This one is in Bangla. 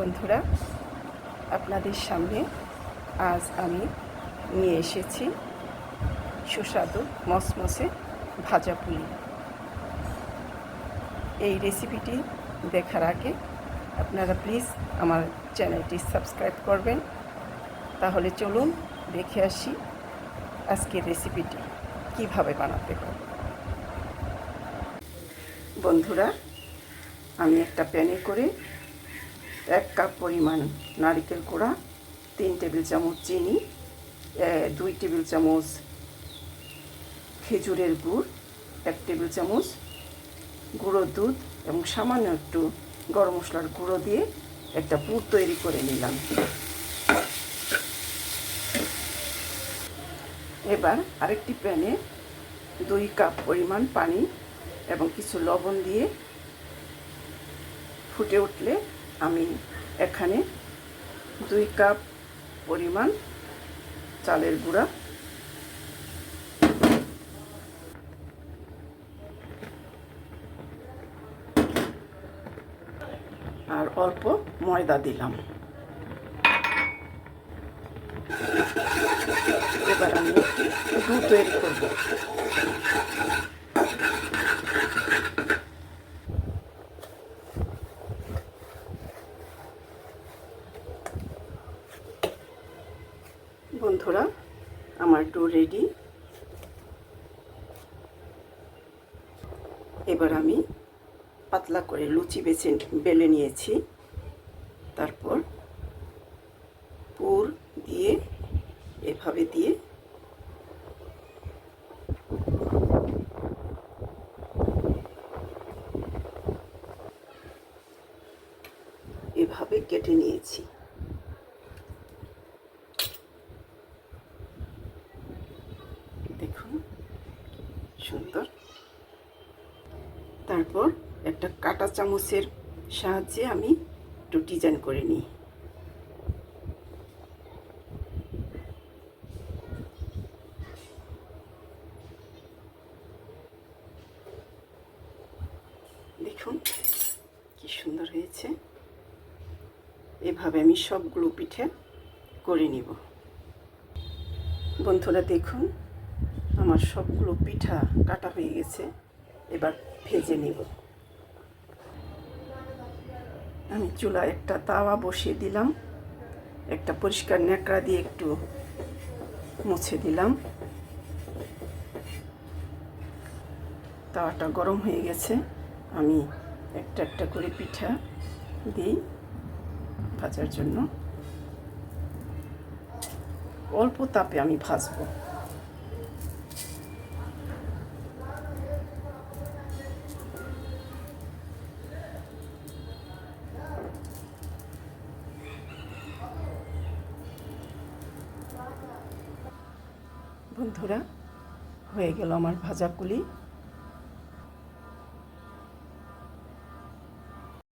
বন্ধুরা, আপনাদের সামনে আজ আমি নিয়ে এসেছি সুস্বাদু মসমসে ভাজা পুলি। এই রেসিপিটি দেখার আগে আপনারা প্লিজ আমার চ্যানেলটি সাবস্ক্রাইব করবেন। তাহলে চলুন দেখে আসি আজকের রেসিপিটি কীভাবে বানাতে হয়। বন্ধুরা, আমি একটা প্যানে করে এক কাপ পরিমাণ নারিকেল কোড়া, তিন টেবিল চামচ চিনি দুই টেবিল চামচ খেজুরের গুড়, এক টেবিল চামচ গুঁড়ো দুধ এবং সামান্য একটু গরম মশলার গুঁড়ো দিয়ে একটা পুর তৈরি করে নিলাম। এবার আরেকটি প্যানে দুই কাপ পরিমাণ পানি এবং কিছু লবণ দিয়ে ফুটে উঠলে আমি এখানে দুই কাপ পরিমাণ চালের গুঁড়া। আর অল্প ময়দা দিলাম। এবার আমি দুধ তৈরি করব। বন্ধুরা, আমার ডো রেডি এবার আমি পাতলা করে লুচি বেছে বেলে নিয়েছি। তারপর পুর দিয়ে এভাবে দিয়ে এভাবে কেটে নিয়েছি। দেখুন। সুন্দর। তারপর একটা কাটা চামচের সাহায্যে আমি একটু ডিজাইন করে নিই। দেখুন, কি সুন্দর হয়েছে। এভাবে আমি সবগুলো পিঠে করে নিব। বন্ধুরা দেখুন আমার সবগুলো পিঠা কাটা হয়ে গেছে, এবার ভেজে নিব। আমি চুলা একটা তাওয়া বসিয়ে দিলাম, একটা পরিষ্কার ন্যাকড়া দিয়ে একটু মুছে দিলাম। তাওয়াটা গরম হয়ে গেছে, আমি একটা একটা করে পিঠা দিই ভাজার জন্য। অল্প তাপে আমি ভাজবো। বন্ধুরা হয়ে গেল আমার ভাজা পুলি।